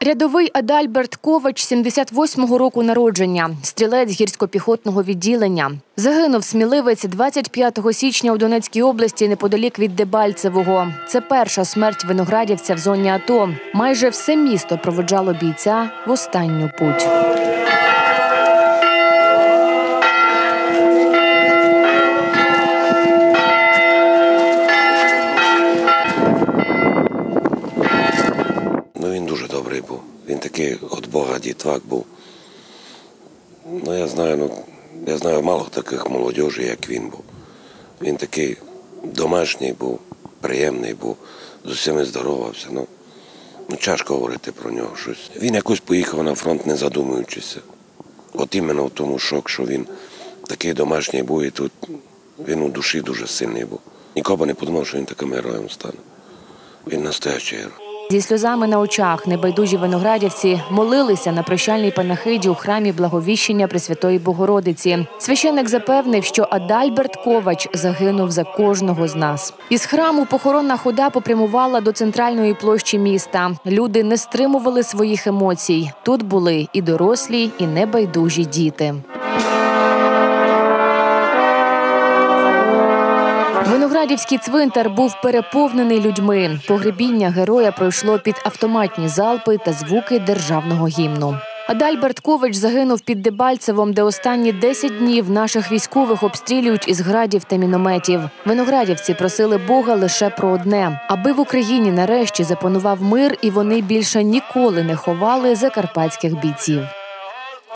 Рядовий Адальберт Ковач 78-го року народження, стрілець гірсько-піхотного відділення. Загинув сміливець 25 січня у Донецькій області неподалік від Дебальцевого. Це перша смерть виноградівця в зоні АТО. Майже все місто проводжало бійця в останню путь. Добрий. Він такий від Бога дітвак був. Ну я знаю, ну я знаю мало таких молодіжі, як він був. Він такий домашній був, приємний був, з усіми здоровався. Ну, ну тяжко говорити про нього щось. Він якось поїхав на фронт, не задумуючися. От іменно в тому шок, що він такий домашній був, і тут він у душі дуже сильний був. Нікого не подумав, що він таким героєм стане. Він настоящий герой. Зі сльозами на очах небайдужі виноградівці молилися на прощальній панахиді у храмі Благовіщення Пресвятої Богородиці. Священник запевнив, що Адальберт Ковач загинув за кожного з нас. Із храму похоронна хода попрямувала до центральної площі міста. Люди не стримували своїх емоцій. Тут були і дорослі, і небайдужі діти. Виноградівський цвинтар був переповнений людьми. Погребіння героя пройшло під автоматні залпи та звуки державного гімну. Адальберт Ковач загинув під Дебальцевом, де останні 10 днів наших військових обстрілюють із градів та мінометів. Виноградівці просили Бога лише про одне, аби в Україні нарешті запанував мир, і вони більше ніколи не ховали закарпатських бійців.